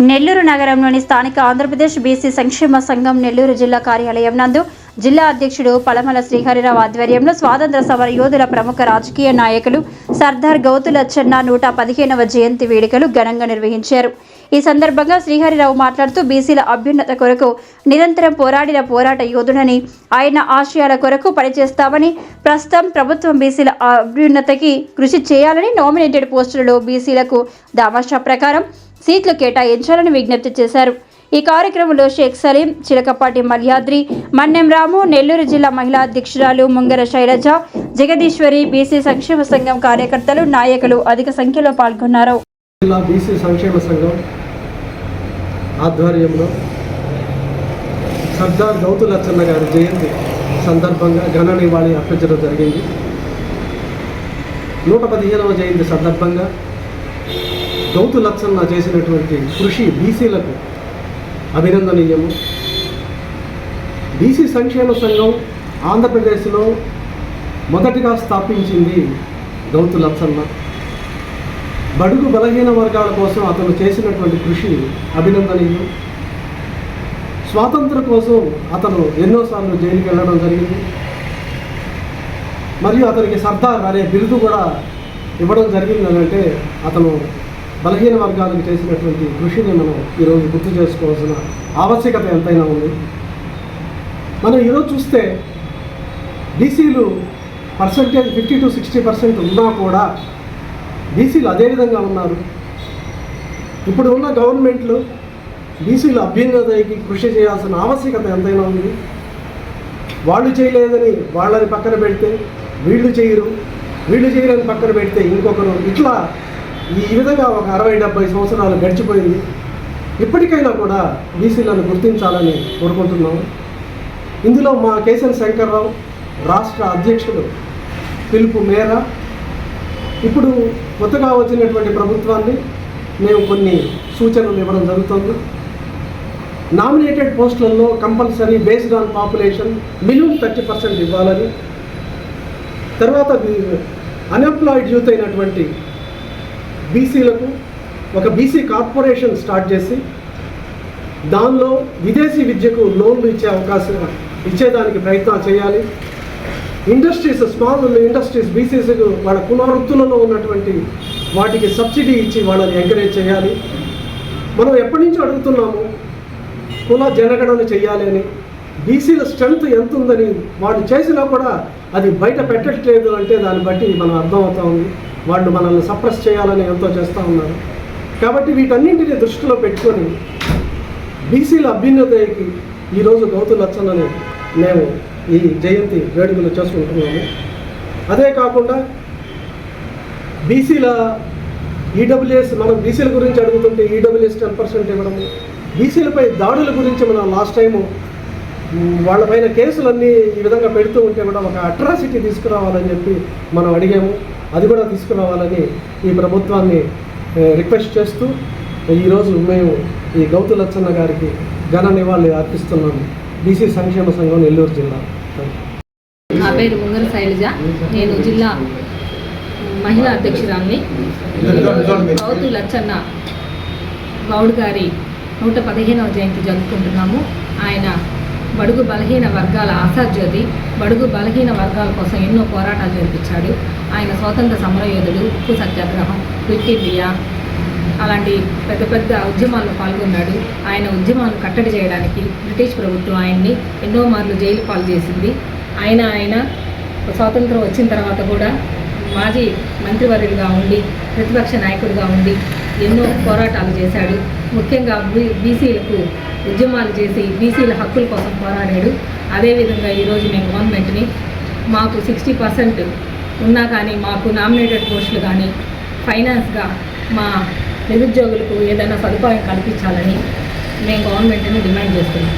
నెల్లూరు నగరంలోని స్థానిక ఆంధ్రప్రదేశ్ బీసీ సంక్షేమ సంఘం నెల్లూరు జిల్లా కార్యాలయం నందు జిల్లా అధ్యక్షుడు పలమల శ్రీహరిరావు ఆధ్వర్యంలో స్వాతంత్ర సమర యోధుల ప్రముఖ రాజకీయ నాయకులు సర్దార్ గౌతులచ్చన్న నూట పదిహేనవ జయంతి వేడుకలు ఘనంగా నిర్వహించారు. ఈ సందర్భంగా శ్రీహరిరావు మాట్లాడుతూ బీసీల అభ్యున్నత కొరకు నిరంతరం పోరాడిన పోరాట యోధుడని ఆయన ఆశయాల కొరకు పనిచేస్తామని ప్రస్తుతం ప్రభుత్వం బీసీల అభ్యున్నతకి కృషి చేయాలని నామినేటెడ్ పోస్టులలో బీసీలకు దామాషా ప్రకారం సీట్లు కేటాయించాలని విజ్ఞప్తి చేశారు. ఈ కార్యక్రమంలో షేక్ సలీం చిలకపాటి మల్యాద్రి మన్నెం రాము నెల్లూరు జిల్లా మహిళా అధ్యక్షురాలు ముంగర శైలజ జగదీశ్వరి బీసీ సంక్షేమ సంఘం కార్యకర్తలు నాయకులు అధిక సంఖ్యలో పాల్గొన్నారు. జిల్లా బీసీ సంక్షేమ సంఘం ఆధ్వర్యంలో సర్దార్ గౌతు లచ్చన్న గారి జయంతి సందర్భంగా ఘన నివాళి అర్పించడం జరిగింది. నూట పదిహేనవ జయంతి సందర్భంగా గౌతు లచ్చన్న చేసినటువంటి కృషి బీసీలకు అభినందనీయము. బీసీ సంక్షేమ సంఘం ఆంధ్రప్రదేశ్లో మొదటిగా స్థాపించింది గౌతు లచ్చన్న బడుగు బలహీన వర్గాల కోసం అతను చేసినటువంటి కృషి అభినందనీయం. స్వాతంత్ర కోసం అతను ఎన్నోసార్లు జైలుకి వెళ్ళడం జరిగింది. మరియు అతనికి సర్దార్ అనే బిరుదు కూడా ఇవ్వడం జరిగింది అంటే అతను బలహీన వర్గాలకు చేసినటువంటి కృషిని మనం ఈరోజు గుర్తు చేసుకోవాల్సిన ఆవశ్యకత ఎంతైనా ఉంది. మనం ఈరోజు చూస్తే బీసీలు percentage fifty to sixty percent ఉన్నా కూడా బీసీలు అదేవిధంగా ఉన్నారు. ఇప్పుడు ఉన్న గవర్నమెంట్లు బీసీలు అభ్యున్నతకి కృషి చేయాల్సిన ఆవశ్యకత ఎంతైనా ఉంది. వాళ్ళు చేయలేదని వాళ్ళని పక్కన పెడితే వీళ్ళు చేయరు. వీళ్ళు చేయడానికి పక్కన పెడితే ఇంకొకరు ఇట్లా ఈ విధంగా ఒక అరవై డెబ్బై సంవత్సరాలు గడిచిపోయింది ఇప్పటికైనా కూడా బీసీలను గుర్తించాలని కోరుకుంటున్నాము. ఇందులో మా కేసీఆర్ శంకర్రావు రాష్ట్ర అధ్యక్షుడు పిలుపు మేర ఇప్పుడు కొత్తగా వచ్చినటువంటి ప్రభుత్వాన్ని మేము కొన్ని సూచనలు ఇవ్వడం జరుగుతుంది. Nominated పోస్టులలో compulsory based on population minimum thirty percent ఇవ్వాలని తర్వాత అన్ఎంప్లాయిడ్ యూత్ అయినటువంటి బీసీలకు ఒక బీసీ కార్పొరేషన్ స్టార్ట్ చేసి దానిలో విదేశీ విద్యకు లోన్లు ఇచ్చే అవకాశం ఇచ్చేదానికి ప్రయత్నాలు చేయాలి. ఇండస్ట్రీస్ స్మాల్ ఇండస్ట్రీస్ బీసీసీకు వాళ్ళ పునరుత్తులలో ఉన్నటువంటి వాటికి సబ్సిడీ ఇచ్చి వాళ్ళని ఎంకరేజ్ చేయాలి. మనం ఎప్పటి నుంచి అడుగుతున్నాము కుల జనగణన చేయాలి అని. బీసీల స్ట్రెంగ్త్ ఎంత ఉందని వాళ్ళు చేసినా కూడా అది బయట పెట్టట్లేదు అంటే దాన్ని బట్టి మనం అర్థమవుతా ఉంది. వాళ్ళు మనల్ని సప్రెస్ చేయాలని ఎంతో చేస్తూ ఉన్నారు. కాబట్టి వీటన్నింటినీ దృష్టిలో పెట్టుకొని బీసీల అభ్యున్నతకి ఈరోజు గౌతు లచ్చనని మేము ఈ జయంతి వేడుకలు చేసుకుంటున్నాము అదే కాకుండా బీసీల ఈడబ్ల్యూఎస్ మనం బీసీల గురించి అడుగుతుంటే ఈడబ్ల్యూఎస్ టెన్ పర్సెంట్ ఇవ్వడము. బీసీలపై దాడుల గురించి మనం లాస్ట్ టైము వాళ్ళపైన కేసులన్నీ ఈ విధంగా పెడుతూ ఉంటే కూడా ఒక అట్రాసిటీ తీసుకురావాలని చెప్పి మనం అడిగాము. అది కూడా తీసుకురావాలని ఈ ప్రభుత్వాన్ని రిక్వెస్ట్ చేస్తూ ఈరోజు మేము ఈ గౌతు లచ్చన్న గారికి ఘన నివాళి అర్పిస్తున్నాము. బీసీ సంక్షేమ సంఘం నెల్లూరు జిల్లా. నా పేరు ముంగర శైలజ. నేను జిల్లా మహిళా అధ్యక్షురాల్ని. గౌతు లచ్చన్న గౌడ్ గారి నూట పదిహేనవ జయంతి జరుపుకుంటున్నాము. ఆయన బడుగు బలహీన వర్గాల ఆశాజ్యోతి బడుగు బలహీన వర్గాల కోసం ఎన్నో పోరాటాలు జరిపించాడు. ఆయన స్వాతంత్ర సమరయోధుడు ఉప్పు సత్యాగ్రహం క్విట్ ఇండియా అలాంటి పెద్ద పెద్ద ఉద్యమాల్లో పాల్గొన్నాడు. ఆయన ఉద్యమాలను కట్టడి చేయడానికి బ్రిటిష్ ప్రభుత్వం ఆయన్ని ఎన్నో మార్లు జైలు పాలు చేసింది. ఆయన ఆయన స్వాతంత్రం వచ్చిన తర్వాత కూడా మాజీ మంత్రివర్యుడిగా ఉండి ప్రతిపక్ష నాయకుడిగా ఉండి ఎన్నో పోరాటాలు చేశాడు. ముఖ్యంగా బీ బీసీలకు ఉద్యమాలు చేసి బీసీల హక్కుల కోసం పోరాడాడు. అదేవిధంగా ఈరోజు మేము గవర్నమెంట్ని మాకు సిక్స్టీ పర్సెంట్ ఉన్నా కానీ మాకు నామినేటెడ్ పోస్టులు కానీ ఫైనాన్స్గా మా నిరుద్యోగులకు ఏదైనా సదుపాయం కల్పించాలని మేము గవర్నమెంట్ని డిమాండ్ చేస్తున్నాం.